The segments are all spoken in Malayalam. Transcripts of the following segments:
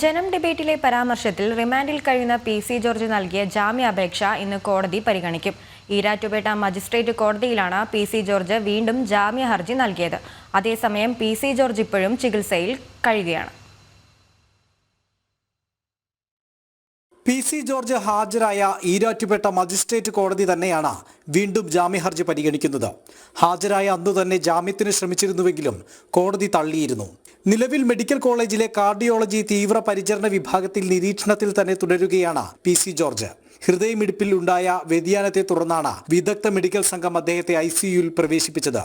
ജനം ഡിബേറ്റിലെ പരാമർശത്തിൽ റിമാൻഡിൽ കഴിയുന്ന പി സി ജോർജ് നൽകിയ ജാമ്യാപേക്ഷ ഇന്ന് കോടതി പരിഗണിക്കും. ഈരാറ്റുപേട്ട മജിസ്ട്രേറ്റ് കോടതിയിലാണ് പി സി ജോർജ് വീണ്ടും ജാമ്യ ഹർജി നൽകിയത്. അതേസമയം പി സി ജോർജ് ഇപ്പോഴും ചികിത്സയിൽ കഴിയുകയാണ്. പി സി ജോർജ് ഹാജരായ ഈരാറ്റുപേട്ട മജിസ്ട്രേറ്റ് കോടതി തന്നെയാണ് വീണ്ടും ജാമ്യഹർജി പരിഗണിക്കുന്നത്. ഹാജരായ അന്ന് തന്നെ ജാമ്യത്തിന് ശ്രമിച്ചിരുന്നുവെങ്കിലും കോടതി തള്ളിയിരുന്നു. നിലവിൽ മെഡിക്കൽ കോളേജിലെ കാർഡിയോളജി തീവ്ര പരിചരണ വിഭാഗത്തിൽ നിരീക്ഷണത്തിൽ തന്നെ തുടരുകയാണ് പി സി ജോർജ്. ഹൃദയമിടിപ്പിൽ ഉണ്ടായ വ്യതിയാനത്തെ തുടർന്നാണ് വിദഗ്ധ മെഡിക്കൽ സംഘം അദ്ദേഹത്തെ ഐ സിയുയിൽ പ്രവേശിപ്പിച്ചത്.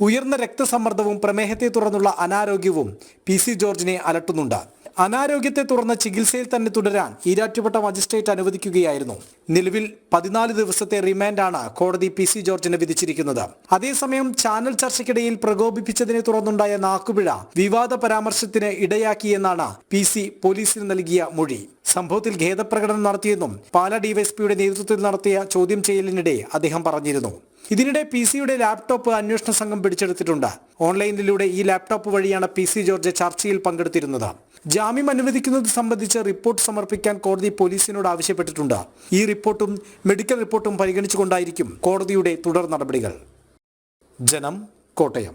ഉയർന്ന രക്തസമ്മർദ്ദവും പ്രമേഹത്തെ തുടർന്നുള്ള അനാരോഗ്യവും പി സി ജോർജിനെ അലട്ടുന്നുണ്ട്. അനാരോഗ്യത്തെ തുടർന്ന് ചികിത്സയിൽ തന്നെ തുടരാൻ ഈരാറ്റുപെട്ട മജിസ്ട്രേറ്റ് അനുവദിക്കുകയായിരുന്നു. നിലവിൽ പതിനാല് ദിവസത്തെ റിമാൻഡാണ് കോടതി പി സി ജോർജിന് വിധിച്ചിരിക്കുന്നത്. അതേസമയം ചാനൽ ചർച്ചയ്ക്കിടയിൽ പ്രകോപിപ്പിച്ചതിനെ തുടർന്നുണ്ടായ നാക്കുപിഴ വിവാദ പരാമർശത്തിന് ഇടയാക്കിയെന്നാണ് പി സി പോലീസിന് നൽകിയ മൊഴി. സംഭവത്തിൽ ഖേദപ്രകടനം നടത്തിയെന്നും പാലാ ഡിവൈഎസ്പിയുടെ നേതൃത്വത്തിൽ നടത്തിയ ചോദ്യം ചെയ്യലിനിടെ അദ്ദേഹം പറഞ്ഞിരുന്നു. ഇതിനിടെ പി സിയുടെ ലാപ്ടോപ്പ് അന്വേഷണ സംഘം പിടിച്ചെടുത്തിട്ടുണ്ട്. ഓൺലൈനിലൂടെ ഈ ലാപ്ടോപ്പ് വഴിയാണ് പി സി ജോർജ് ചർച്ചയിൽ പങ്കെടുത്തിരുന്നത്. ജാമ്യം അനുവദിക്കുന്നത് സംബന്ധിച്ച് റിപ്പോർട്ട് സമർപ്പിക്കാൻ കോടതി പോലീസിനോട് ആവശ്യപ്പെട്ടിട്ടുണ്ട്. ഈ റിപ്പോർട്ടും മെഡിക്കൽ റിപ്പോർട്ടും പരിഗണിച്ചുകൊണ്ടായിരിക്കും കോടതിയുടെ തുടർ നടപടികൾ. ജനം കോട്ടയം.